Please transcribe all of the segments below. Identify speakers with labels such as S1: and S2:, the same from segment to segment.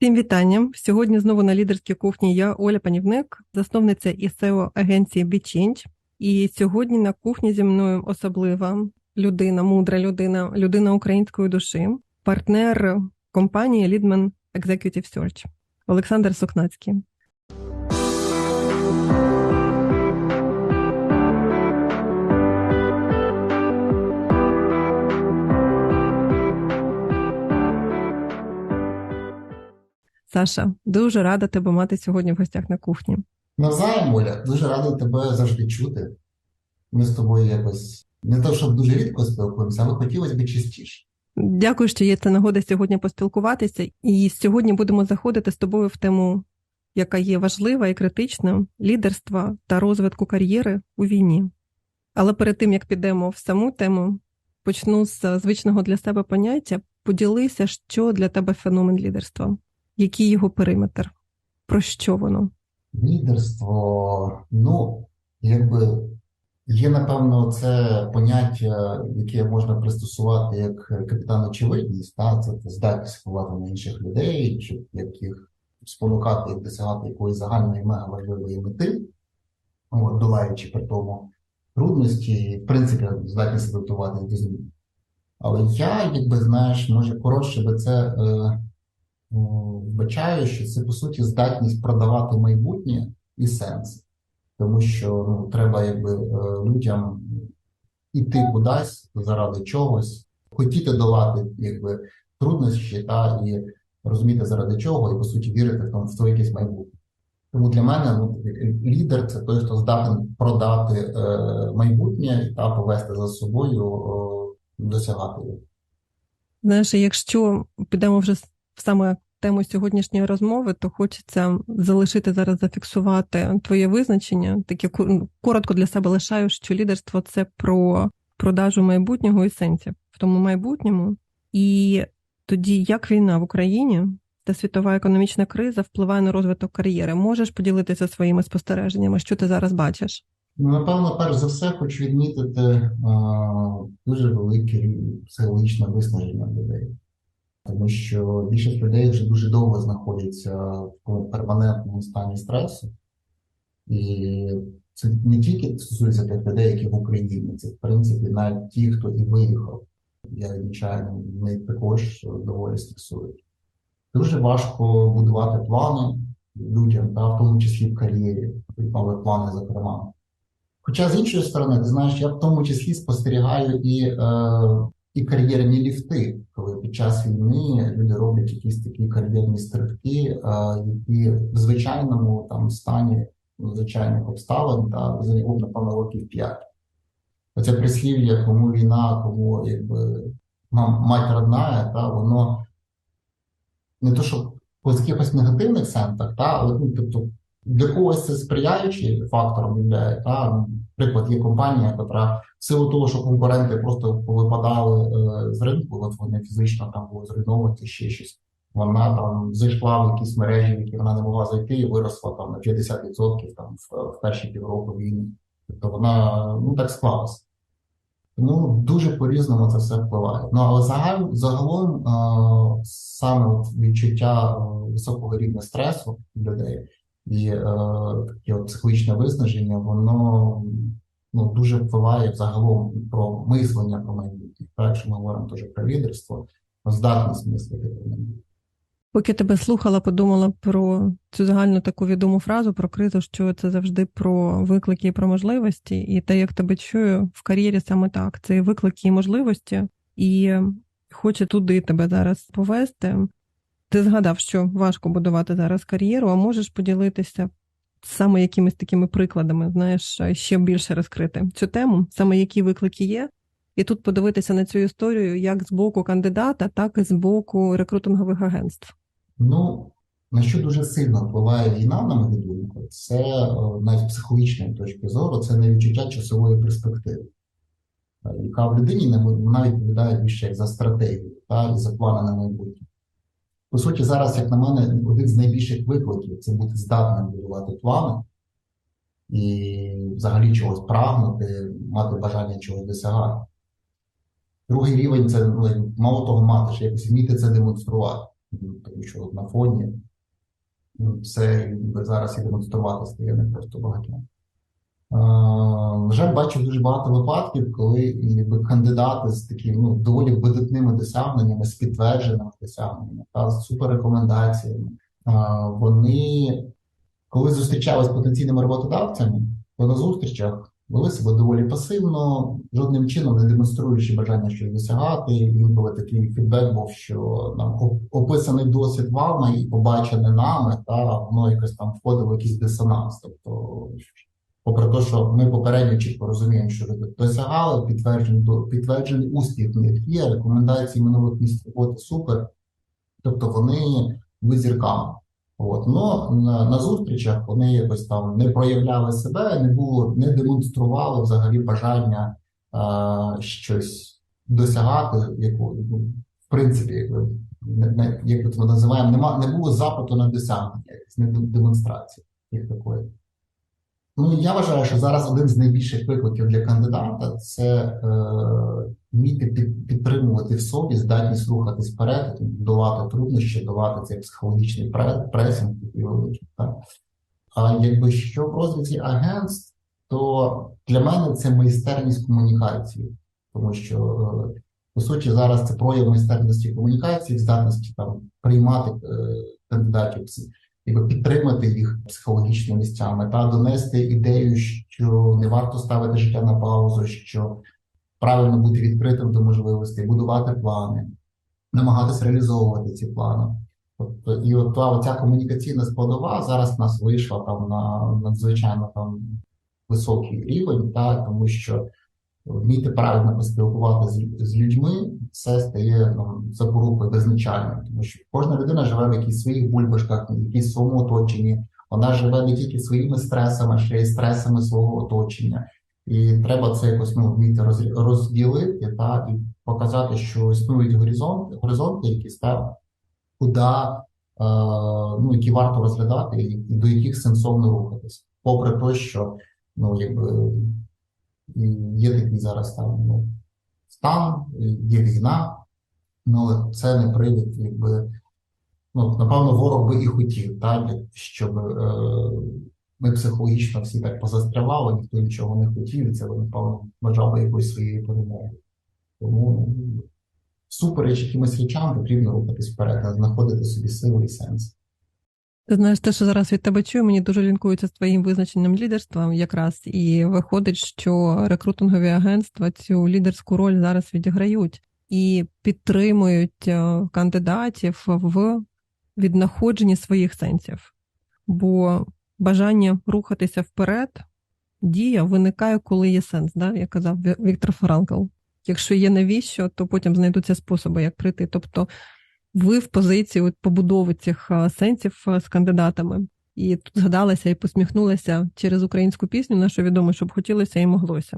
S1: Всім вітання. Сьогодні знову на лідерській кухні я Оля Панівник, засновниця і SEO агенції BeChange. І сьогодні на кухні зі мною особлива людина, мудра людина, людина української душі, партнер компанії Leadman Executive Search Олександр Сокнацький. Саша, дуже рада тебе мати сьогодні в гостях на кухні.
S2: Навзаєм, Оля, дуже радий тебе завжди чути. Ми з тобою якось не те, щоб дуже рідко спілкуємося, але хотілося б частіше.
S1: Дякую, що є ця нагода сьогодні поспілкуватися. І сьогодні будемо заходити з тобою в тему, яка є важлива і критична лідерства та розвитку кар'єри у війні. Але перед тим як підемо в саму тему, почну з звичного для себе поняття: поділися, що для тебе феномен лідерства, який його периметр, про що воно?
S2: Лідерство, ну, якби є, напевно, це поняття, яке можна пристосувати як капітан очевидність, та? це здатність впливати на інших людей, щоб як їх спонукати їх досягати якоїсь загальної мега важливої мети, от, долаючи при тому трудності, і, в принципі, здатність адаптувати до змін. Але я, якби знаєш, може коротше би це. Е, вбачаю, що це по суті здатність продавати майбутнє і сенс, тому що ну, треба якби е, людям іти кудись заради чогось, хотіти долати якби труднощі та і розуміти заради чого, і по суті вірити в тому в своє якесь майбутнє. Тому для мене ну, лідер це той, хто здатен продати е, майбутнє та повести за собою, е, досягати його.
S1: Знаєш, якщо підемо вже саме тему сьогоднішньої розмови, то хочеться залишити зараз зафіксувати твоє визначення. Таке ну, коротко для себе лишаю, що лідерство це про продажу майбутнього і сенсів в тому майбутньому. І тоді як війна в Україні та світова економічна криза впливає на розвиток кар'єри. Можеш поділитися своїми спостереженнями, що ти зараз бачиш?
S2: Ну, напевно, перш за все, хочу відмітити а, дуже велике психологічне виснаження людей тому що більшість людей вже дуже довго знаходяться в перманентному стані стресу, і це не тільки стосується тих людей, які в Україні, це в принципі навіть ті, хто і виїхав. Я відмічаю, вони також доволі стресують. Дуже важко будувати плани людям, та, в тому числі в кар'єрі, нові плани, зокрема. Хоча з іншої сторони, ти знаєш, я в тому числі спостерігаю і е, і кар'єрні ліфти, коли під час війни люди роблять якісь такі кар'єрні стрибки, які в звичайному там стані звичайних обставин та зайняло, напевно, років п'ять. Оце прислів'я, кому війна, кому якби мать родна, та воно не то, що по якихось негативних сенсах, та, але ну, тобто для когось це сприяючий фактор є, та Приклад, є компанія, яка в силу того, що конкуренти просто повипадали е, з ринку, от вони фізично там були зруйновані ще щось. Вона там зайшла в якісь мережі, в які вона не могла зайти, і виросла там на 50% там в, в перші півроку війни. Тобто вона ну так склалася. Тому дуже по-різному це все впливає. Ну але загал, загалом е, саме відчуття е, високого рівня стресу людей і е, таке психологічне виснаження, воно ну, дуже впливає взагалом про мислення про майбутнє. Так, якщо ми говоримо теж про лідерство, про здатність мислити про майбутнє.
S1: Поки тебе слухала, подумала про цю загальну таку відому фразу про кризу, що це завжди про виклики і про можливості, і те, як тебе чую в кар'єрі саме так. Це виклики і можливості, і хоче туди тебе зараз повести. Ти згадав, що важко будувати зараз кар'єру, а можеш поділитися саме якимись такими прикладами, знаєш, ще більше розкрити цю тему, саме які виклики є, і тут подивитися на цю історію як з боку кандидата, так і з боку рекрутингових агентств.
S2: Ну на що дуже сильно впливає війна, на мою думку, це навіть психологічної точки зору, це не відчуття часової перспективи, яка в людині вона відповідає більше як за стратегію та і за плани на майбутнє. По суті, зараз, як на мене, один з найбільших викликів це бути здатним будувати плани і взагалі чогось прагнути, мати бажання чогось досягати. Другий рівень це ну, мало того мати, що якось вміти це демонструвати. Ну, Тому що на фоні ну, це зараз і демонструвати стає не просто багатьом. Е, На жаль, бачив дуже багато випадків, коли якби, кандидати з такими ну, доволі видатними досягненнями, з підтвердженими досягненнями та з суперрекомендаціями, е, вони, коли зустрічалися з потенційними роботодавцями, то на зустрічах вели себе доволі пасивно, жодним чином не демонструючи бажання щось досягати. Інколи такий фідбек був, що нам описаний досвід вами і побачене нами, та воно якось там входило в якийсь дисонанс. Тобто, попри те, що ми попередньо чітко розуміємо, що люди досягали, підтверджений, підтверджений успіх в них є, рекомендації минулих місць роботи супер. Тобто вони були зірками. От. Но на, на зустрічах вони якось там не проявляли себе, не було, не демонстрували взагалі бажання а, щось досягати, яку, ну, в принципі, якби, як ми називаємо, нема, не було запиту на досягнення, не демонстрації як такої. Ну, я вважаю, що зараз один з найбільших викликів для кандидата це е, вміти під, підтримувати в собі здатність рухатись вперед, долати труднощі, долати цей психологічний пре- пресинг такий великий. Так? А якби що в розвитку агентств, то для мене це майстерність комунікації, тому що е, по суті зараз це прояв майстерності комунікації, здатності там приймати е, кандидатів, якби підтримати їх психологічно місцями та донести ідею, що не варто ставити життя на паузу, що правильно бути відкритим до можливостей, будувати плани, намагатися реалізовувати ці плани. Тобто, і от та ця комунікаційна складова зараз нас вийшла там на надзвичайно там високий рівень, та, тому що вміти правильно поспілкуватися з, людьми, це стає ну, запорукою визначальною, тому що кожна людина живе в якихось своїх бульбашках, в якійсь своєму оточенні. Вона живе не тільки своїми стресами, ще й стресами свого оточення. І треба це якось ну, вміти розділити та, і показати, що існують горизонти, горизонти якісь та, куди, е, ну, які варто розглядати, і до яких сенсовно рухатись. Попри те, що ну, якби, є такий зараз там ну, стан, є війна, ну, але це не привід, якби, ну, напевно, ворог би і хотів, так, щоб е, ми психологічно всі так позастрявали, ніхто нічого не хотів, і це, напевно, вважав би якоюсь своєю перемогою. Тому ну, всупереч якимось речам потрібно рухатись вперед, знаходити собі сили і сенс.
S1: Знаєш, те, що зараз від тебе чую, мені дуже лінкується з твоїм визначенням лідерства якраз, і виходить, що рекрутингові агентства цю лідерську роль зараз відіграють і підтримують е, кандидатів в віднаходженні своїх сенсів. Бо бажання рухатися вперед, дія виникає, коли є сенс, да? як казав Віктор Франкл. Якщо є навіщо, то потім знайдуться способи, як прийти. Тобто ви в позиції от побудови цих сенсів з кандидатами. І тут згадалася і посміхнулася через українську пісню, нашу відому, щоб хотілося і моглося.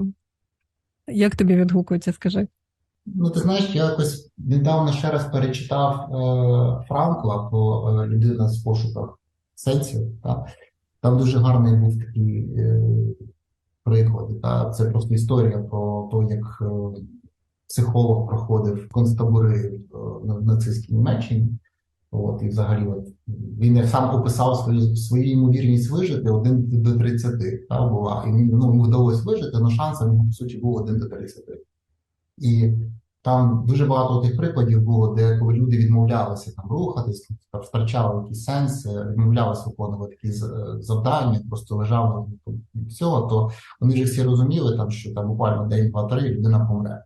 S1: Як тобі відгукується, скажи?
S2: Ну, ти знаєш, я якось недавно ще раз перечитав е, Франкла про е, людина з пошуках сенсів. Та? Там дуже гарний був такий е, приклад. Та? Це просто історія про те, як е, психолог проходив концтабори е, на нацистській Німеччині. От, і взагалі, от, він сам описав свою, свою ймовірність вижити 1 до 30 та, була. І він, ну, вдалося вижити, але шанс нього, по суті, був 1 до 30. І там дуже багато тих прикладів було, де коли люди відмовлялися там рухатись, там, втрачали якийсь сенс, е, відмовлялися виконувати якісь е, завдання, просто лежали від всього, то вони вже всі розуміли, там, що там буквально день, два, три людина помре.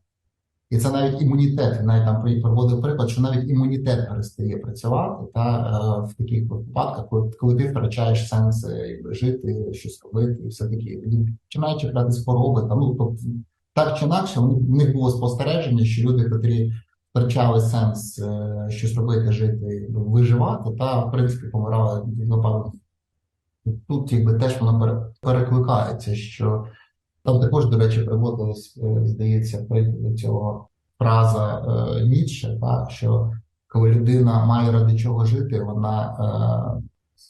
S2: І це навіть імунітет. Навіть там приводив приклад, що навіть імунітет перестає працювати та е, в таких випадках, коли, коли ти втрачаєш сенс жити, щось робити, і все таки починають чіплятися хвороби. Там, ну, тобто, так чи інакше, в них було спостереження, що люди, котрі втрачали сенс е, щось робити, жити, виживати, та в принципі помирали випадків. Тут якби теж воно пере- перекликається, що там також, до речі, приводилось, е, здається, приклад цього фраза е, Ніцше, так, що коли людина має ради чого жити, вона е,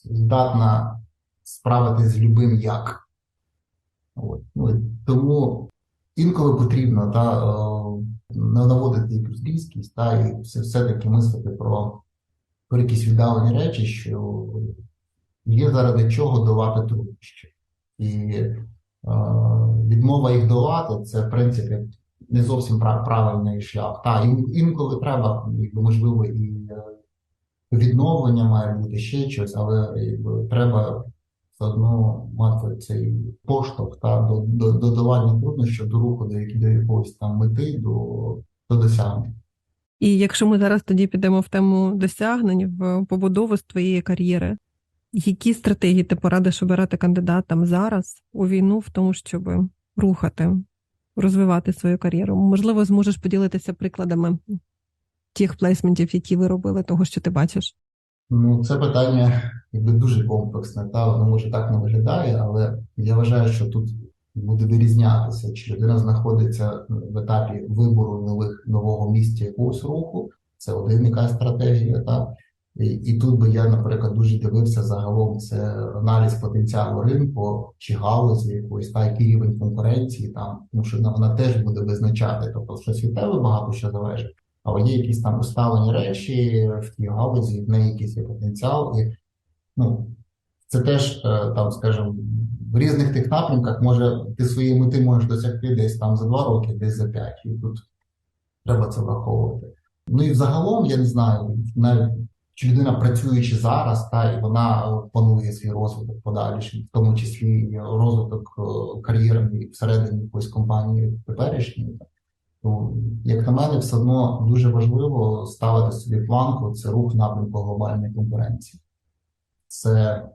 S2: здатна справитись з любим як. От. Ну, тому інколи потрібно та, е, наводити якусь різкість, та, і все, все-таки мислити про про якісь віддалені речі, що є заради чого долати труднощі. І е, відмова долати це, в принципі, не зовсім правильний шлях. Так, інколи треба, якби, можливо, і е, відновлення має бути ще щось, але якби, треба все одно мати цей поштовх та, до, до, до долання труднощів, до руху до, до якоїсь там мети, до, до досягнення.
S1: І якщо ми зараз тоді підемо в тему досягнень, в побудову з твоєї кар'єри, які стратегії ти порадиш обирати кандидатам зараз у війну в тому, щоб рухати, розвивати свою кар'єру? Можливо, зможеш поділитися прикладами тих плейсментів, які ви робили, того, що ти бачиш.
S2: Ну, це питання якби дуже комплексне, та воно може так не виглядає, але я вважаю, що тут буде вирізнятися, чи людина знаходиться в етапі вибору нових нового місця якогось руху. Це один якась стратегія, та і, тут би я, наприклад, дуже дивився загалом це аналіз потенціалу ринку чи галузі якоїсь, та який рівень конкуренції там, тому що вона, теж буде визначати, тобто щось від багато що залежить. Але є якісь там усталені речі в тій галузі, в неї якийсь є потенціал, і ну, це теж е, там, скажімо, в різних тих напрямках може ти свої мети можеш досягти десь там за два роки, десь за п'ять. І тут треба це враховувати. Ну і взагалом, я не знаю, навіть чи людина працюючи зараз, та і вона планує свій розвиток подальший, в тому числі розвиток е, кар'єрний всередині якоїсь компанії теперішньої. То, як на мене, все одно дуже важливо ставити собі планку це рух напрямку глобальної конкуренції. Це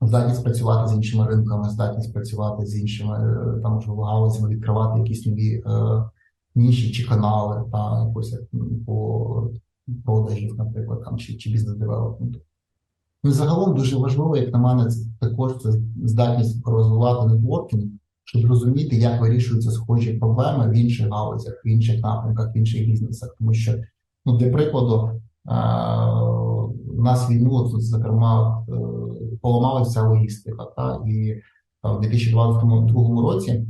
S2: здатність працювати з іншими ринками, здатність працювати з іншими е, там можливо галузями, відкривати якісь нові е, ніші чи канали та якось як, по продажів, наприклад, там чи, чи бізнес-девелопменту. Ну загалом дуже важливо, як на мене, також це здатність розвивати нетворкінг, щоб розуміти, як вирішуються схожі проблеми в інших галузях, в інших напрямках, в інших бізнесах. Тому що, ну, для прикладу, у нас війну, от, зокрема, е, поламалася логістика. Та, і в 2022 році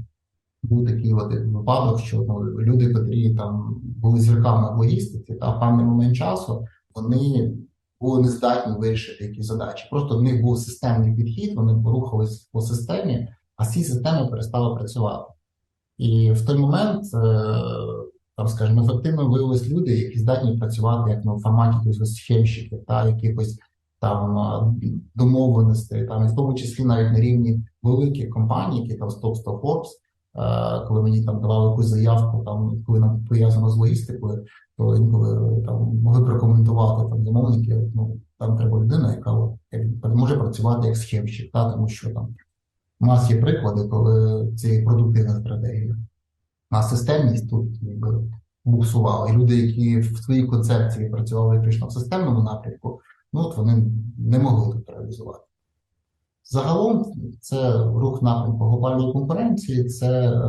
S2: був такий от випадок, що ну, люди, котрі там були зірками в логістиці, та в певний момент часу вони були не здатні вирішити якісь задачі. Просто в них був системний підхід, вони рухались по системі, а ці системи перестали працювати. І в той момент, е, там, скажімо, ефективно виявилися люди, які здатні працювати як ну, форматі якихось схемщиків та якихось там домовленостей, там, і в тому числі навіть на рівні великих компаній, які там Stop 100 Forbes, е, коли мені там давали якусь заявку, там, коли нам пов'язано з логістикою, то інколи там могли прокоментувати там замовники, ну, там треба людина, яка як, може працювати як схемщик, та, тому що там у нас є приклади, коли це продуктивна стратегія. А системність тут якби буксувала. І люди, які в своїй концепції працювали виключно в системному напрямку, ну от вони не могли тут реалізувати. Загалом це рух напрямку глобальної конкуренції, це е,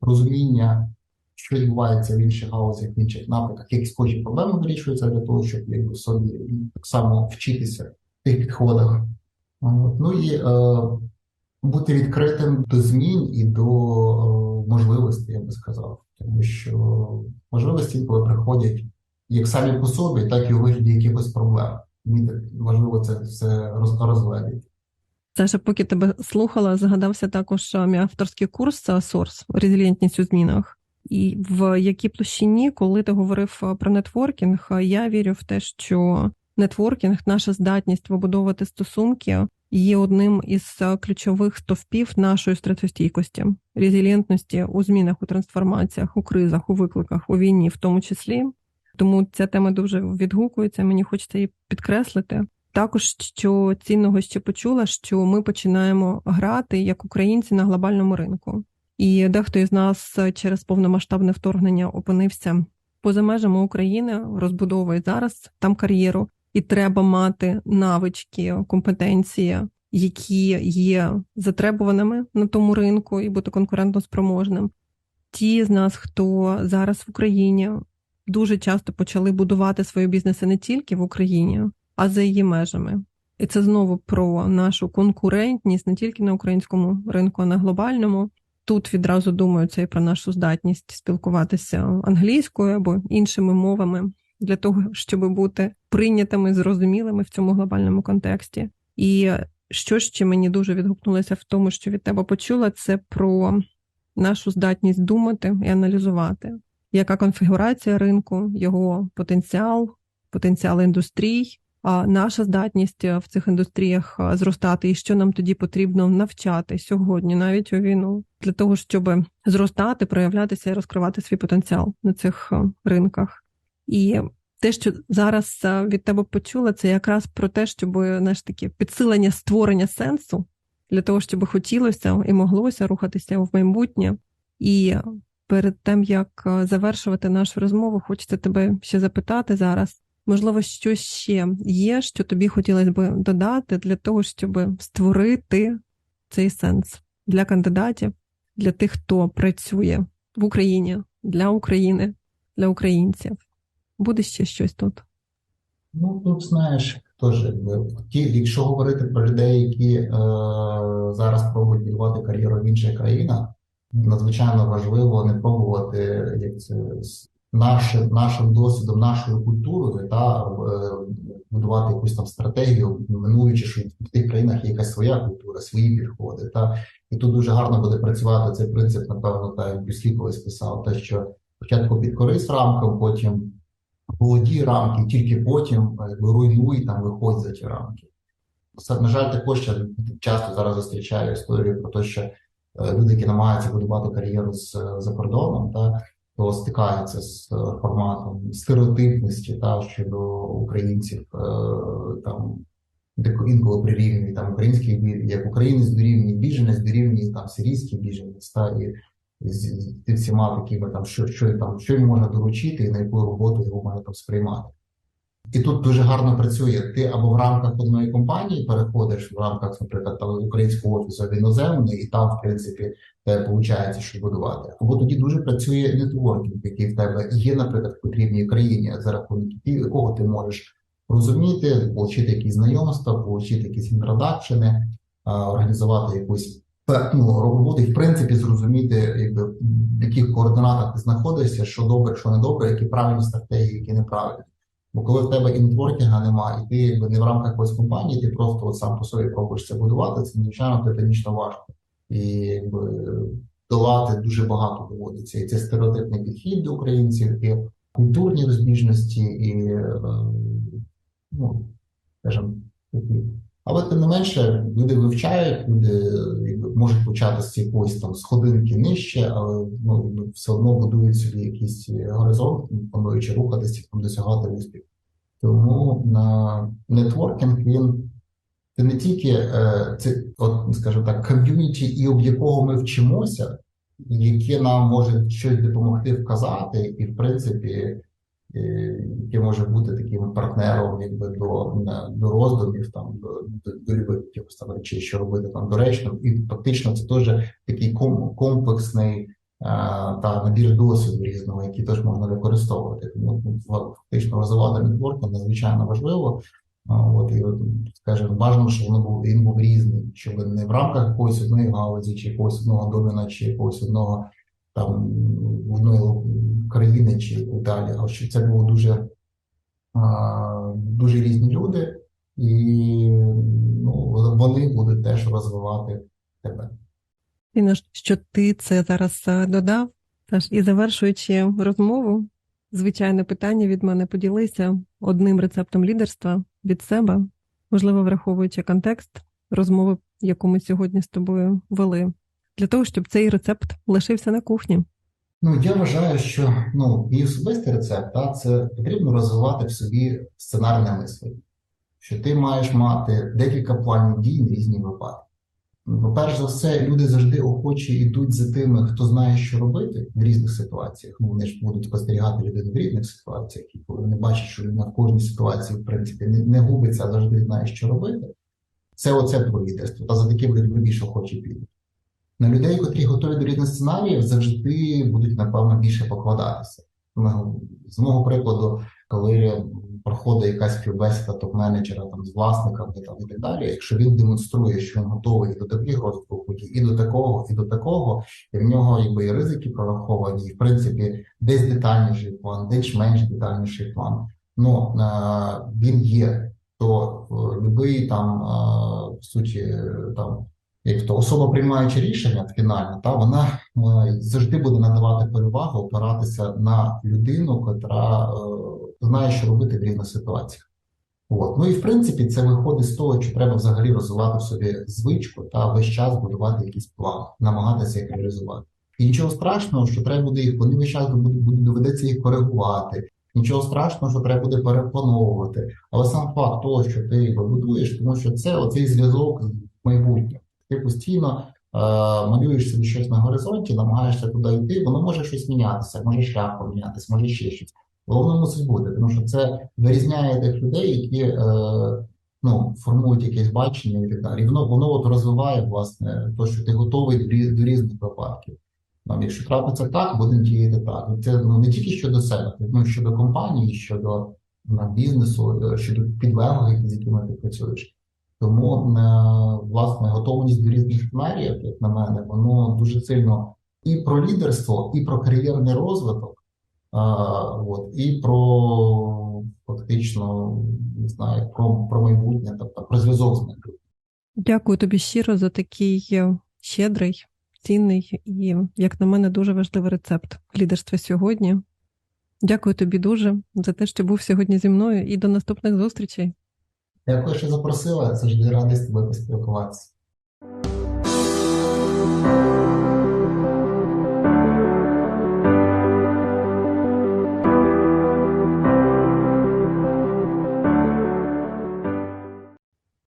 S2: розуміння, що відбувається в інших галузях, в інших напрямках, які схожі проблеми вирішуються для того, щоб якби, собі так само вчитися в тих підходах. Ну і е, бути відкритим до змін і до е, можливостей, я би сказав. Тому що можливості інколи приходять як самі по собі, так і у вигляді якихось проблем. Мені так важливо це все роз- розгледіти.
S1: Саша, поки тебе слухала, згадався також мій авторський курс а, Source резилієнтність у змінах. І в якій площині, коли ти говорив про нетворкінг, я вірю в те, що нетворкінг, наша здатність вибудовувати стосунки, є одним із ключових стовпів нашої стратостійкості, резилієнтності у змінах, у трансформаціях, у кризах, у викликах, у війні, в тому числі. Тому ця тема дуже відгукується. Мені хочеться її підкреслити. Також що цінного ще почула, що ми починаємо грати як українці на глобальному ринку, і дехто із нас через повномасштабне вторгнення опинився поза межами України, розбудовує зараз там кар'єру, і треба мати навички, компетенції, які є затребуваними на тому ринку, і бути конкурентоспроможним. Ті з нас, хто зараз в Україні, дуже часто почали будувати свої бізнеси не тільки в Україні а за її межами. І це знову про нашу конкурентність не тільки на українському ринку, а на глобальному. Тут відразу думаю це і про нашу здатність спілкуватися англійською або іншими мовами. для того, щоб бути прийнятими, зрозумілими в цьому глобальному контексті. І що ще мені дуже відгукнулося в тому, що від тебе почула, це про нашу здатність думати і аналізувати, яка конфігурація ринку, його потенціал, потенціал індустрій, наша здатність в цих індустріях зростати, і що нам тоді потрібно навчати сьогодні, навіть у війну, для того, щоб зростати, проявлятися і розкривати свій потенціал на цих ринках. І те, що зараз від тебе почула, це якраз про те, щоб знаєш, таке підсилення створення сенсу для того, щоб хотілося і моглося рухатися в майбутнє. І перед тим як завершувати нашу розмову, хочеться тебе ще запитати зараз. Можливо, що ще є, що тобі хотілося б додати для того, щоб створити цей сенс для кандидатів, для тих, хто працює в Україні, для України, для українців. Буде ще щось тут?
S2: Ну, тут знаєш, теж, ті, якщо говорити про людей, які е, зараз пробують будувати кар'єру в інших країнах, надзвичайно важливо не пробувати як це, нашим, нашим досвідом, нашою культурою та е, будувати якусь там стратегію, минуючи, що в тих країнах є якась своя культура, свої підходи. Та і тут дуже гарно буде працювати цей принцип, напевно, та як Бюслі колись писав, те, що спочатку підкорись рамкам, потім володій рамки, тільки потім якби, руйнуй там, виходь за ті рамки. На жаль, також я часто зараз зустрічаю історію про те, що е, люди, які намагаються будувати кар'єру з, за кордоном, та, то стикається з е, форматом стереотипності та, щодо українців, е, там, інколи прирівнюють там, український як українець дорівнює біженець, дорівнює там сирійський біженець, та, і з, всіма такими там, що, що, там, що він може доручити і на яку роботу його має там сприймати. І тут дуже гарно працює. Ти або в рамках одної компанії переходиш в рамках, наприклад, українського офісу в іноземний, і там, в принципі, тебе виходить, що будувати. Або тоді дуже працює нетворкінг, який в тебе є, наприклад, в потрібній країні, за рахунок якого ти можеш розуміти, отримати якісь знайомства, отримати якісь інтродакшени, організувати якусь ну, роботу і, в принципі, зрозуміти, якби, в яких координатах ти знаходишся, що добре, що не добре, які правильні стратегії, які неправильні. Бо коли в тебе і нетворкінга немає, і ти якби не в рамках якоїсь компанії, ти просто от сам по собі пробуєш це будувати, це звичайно титанічно важко. І якби долати дуже багато доводиться. І це стереотипний підхід до українців, і культурні розбіжності, і е, ну, скажімо, такі. Але тим не менше, люди вивчають, люди якби, можуть почати з якоїсь там сходинки нижче, але ну, все одно будують собі якийсь горизонт, плануючи рухатися, там, досягати успіху. Тому на нетворкінг він це не тільки е, це, от, скажімо так, ком'юніті, і об якого ми вчимося, яке нам може щось допомогти вказати, і в принципі, е, яке може бути таким партнером якби, до, до роздумів, там, до, до, любих якихось там речей, що робити там доречно. І фактично це теж такий ком, комплексний е, та набір досвіду різного, який теж можна використовувати. Тому ну, фактично розвивати нетворкінг надзвичайно важливо. От, і, от, скажімо, бажано, щоб воно був, він був різний, щоб не в рамках якоїсь одної галузі, чи якогось одного домена, чи якогось одного там одної країни, чи далі, а щоб це було дуже, дуже різні люди, і ну, вони будуть теж розвивати тебе.
S1: Інна, що ти це зараз додав. Саш, і завершуючи розмову, звичайне питання від мене поділися одним рецептом лідерства від себе, можливо, враховуючи контекст розмови, яку ми сьогодні з тобою вели, для того, щоб цей рецепт лишився на кухні.
S2: Ну, я вважаю, що ну, і особистий рецепт, та, це потрібно розвивати в собі сценарне мислення, що ти маєш мати декілька планів дій на різні випадки. Ну, перш за все, люди завжди охочі йдуть за тими, хто знає, що робити в різних ситуаціях. Ну, вони ж будуть спостерігати людину в різних ситуаціях, і коли вони бачать, що людина в кожній ситуації, в принципі, не, не губиться, а завжди знає, що робити. Це оце твоє лідерство. Та за таким людьми більше охочі підуть. На людей, котрі готові до різних сценаріїв, завжди будуть, напевно, більше покладатися. Ну, з мого прикладу, коли проходить якась співбесіда топ-менеджера там, з власниками там, і так далі, якщо він демонструє, що він готовий до таких розвитку, і до такого, і до такого, і в нього якби і ризики прораховані, і в принципі десь детальніший план, десь менш детальніший план. Ну е, він є, то е, любий там е, в суті там. Як то особа приймаючи рішення фінальне, та вона е, завжди буде надавати перевагу, опиратися на людину, котра е, знає, що робити в різних ситуаціях. От. Ну і в принципі це виходить з того, що треба взагалі розвивати в собі звичку та весь час будувати якийсь план, намагатися їх реалізувати. І нічого страшного, що треба буде їх, вони весь час доведеться їх коригувати. Нічого страшного, що треба буде переплановувати. Але сам факт того, що ти будуєш, тому що це оцей зв'язок з майбутнім. Ти постійно е, малюєш собі щось на горизонті, намагаєшся туди йти, воно може щось мінятися, може шлях помінятися, може ще щось. Головне мусить бути, тому що це вирізняє тих людей, які е, ну, формують якесь бачення і так далі. Воно, воно от розвиває, власне, то, що ти готовий до, різних випадків. Там, якщо трапиться так, будемо діяти так. Це ну, не тільки щодо себе, ну, щодо компанії, щодо ну, бізнесу, е, щодо підлеглих, з якими ти працюєш. Тому, е, власне, готовність до різних сценаріїв, як на мене, воно дуже сильно і про лідерство, і про кар'єрний розвиток. А, от, і про фактично не знаю, про, про майбутнє, тобто про зв'язок з майбутнім.
S1: Дякую тобі щиро за такий е, щедрий, цінний і, як на мене, дуже важливий рецепт лідерства сьогодні. Дякую тобі дуже за те, що був сьогодні зі мною, і до наступних зустрічей.
S2: Дякую, що запросила. Завжди радий з тобою поспілкуватися.